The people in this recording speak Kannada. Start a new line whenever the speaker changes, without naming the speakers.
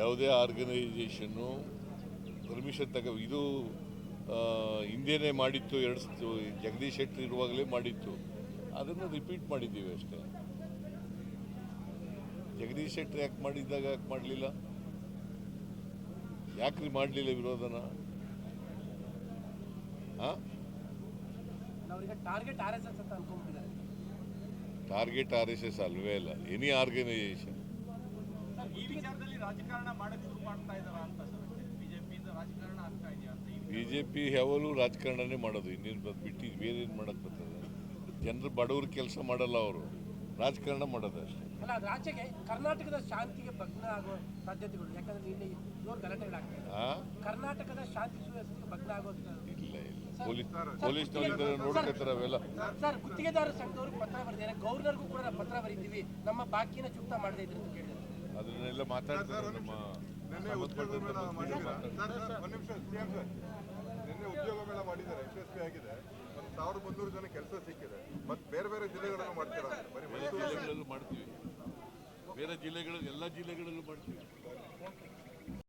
ಯಾವುದೇ ಆರ್ಗನೈಸೇಷನ್ನು ಪರ್ಮಿಷನ್ ತಗ ಇದು ಹಿಂದೇನೆ ಮಾಡಿತ್ತು ಎರಡು ಜಗದೀಶ್ ಶೆಟ್ಟರ್ ಇರುವಾಗಲೇ ಮಾಡಿತ್ತು. ಅದನ್ನು ರಿಪೀಟ್ ಮಾಡಿದ್ದೀವಿ ಅಷ್ಟೇ. ಜಗದೀಶ್ ಶೆಟ್ಟರ್ ಯಾಕೆ ಮಾಡಿದ್ದಾಗ ಯಾಕೆ ಮಾಡಲಿಲ್ಲ? ಯಾಕ್ರಿ ಮಾಡಲಿಲ್ಲ ವಿರೋಧನ?
ಟಾರ್ಗೆಟ್ ಆರ್ ಎಸ್ ಎಸ್
ಅಲ್ವೇ ಅಲ್ಲ ಎನಿ ಆರ್ಗನೈಸೇಷನ್.
ರಾಜಕಾರಣ ಮಾಡಕ್ಕೆ ಶುರು ಮಾಡ್ತಾ ಅಂತ ಸರ್? ಬಿಜೆಪಿಯಿಂದ ರಾಜಕಾರಣ ಆಗ್ತಾ ಇದೆಯಾ ಅಂತ ಈ
ಬಿ ಜೆ ಪಿ ಯಾವಾಗಲೂ ರಾಜಕಾರಣನೇ ಮಾಡೋದು. ಇನ್ನೇನು ಬಿಟ್ಟು ಬೇರೆ ಏನು ಮಾಡೋಕ್ಕೆ ಬರ್ತದೆ? ಜನರು ಬಡವ್ರ ಕೆಲಸ ಮಾಡಲ್ಲ ಅವರು. ರಾಜಕಾರಣ ಮಾಡೋದು ಅಷ್ಟೇ.
ಅಲ್ಲ ಆಚೆಗೆ ಕರ್ನಾಟಕದ ಶಾಂತಿಗೆ ಭಗ್ನ ಆಗೋ ಸಾಧ್ಯತೆಗಳು ಯಾಕಂದ್ರೆ ಇಲ್ಲಿ ಜೋರು ಗಲಾಟೆಗಳಾಗ್ತದೆ ಕರ್ನಾಟಕದ ಶಾಂತಿ ಸುವ್ಯವಸ್ಥೆಗೆ ಭಗ್ನ ಆಗೋ
ಇಲ್ಲ ಇಲ್ಲ. ಪೊಲೀಸ್ ಪೊಲೀಸ್ನವ್ರು ನೋಡ್ಕೊತಾರೆ ಅವೆಲ್ಲ
ಸರ್ ಗುತ್ತಿಗೆದಾರ ಸಂಘದವ್ರಿಗೆ ಪತ್ರ ಬರೆದಿದ್ದಾರೆ. ಗೌರ್ನರ್ಗೂ ಕೂಡ ನಾವು ಪತ್ರ ಬರೀತೀವಿ. ನಮ್ಮ ಬಾಕಿನ ಚುಕ್ತ ಮಾಡದೇ ಇದ್ರೆ ಅಂತ ಕೇಳಿದ್ದಾರೆ
ಅದನ್ನೆಲ್ಲ ಮಾತಾಡ್ತಾರೆ ನಮ್ಮ
ನಿನ್ನೆ ಉದ್ಯೋಗ ಮೇಳ ಮಾಡಿದ್ದೀರಾ? ಒಂದು ನಿಮಿಷ ಸಿಎಂ ಸರ್ ನಿನ್ನೆ ಉದ್ಯೋಗ ಮೇಳ ಮಾಡಿದ್ದಾರೆ ಯಶಸ್ವಿ ಆಗಿದೆ. ಒಂದು ಸಾವಿರದ ಮುನ್ನೂರು ಜನ ಕೆಲಸ ಸಿಕ್ಕಿದೆ. ಮತ್ತೆ ಬೇರೆ ಬೇರೆ ಜಿಲ್ಲೆಗಳನ್ನು ಮಾಡ್ತೀರಾ? ಬೇರೆ
ಜಿಲ್ಲೆಗಳಲ್ಲೂ ಮಾಡ್ತೀವಿ. ಬೇರೆ ಜಿಲ್ಲೆಗಳಲ್ಲಿ ಎಲ್ಲ ಜಿಲ್ಲೆಗಳಲ್ಲೂ ಮಾಡ್ತೀವಿ.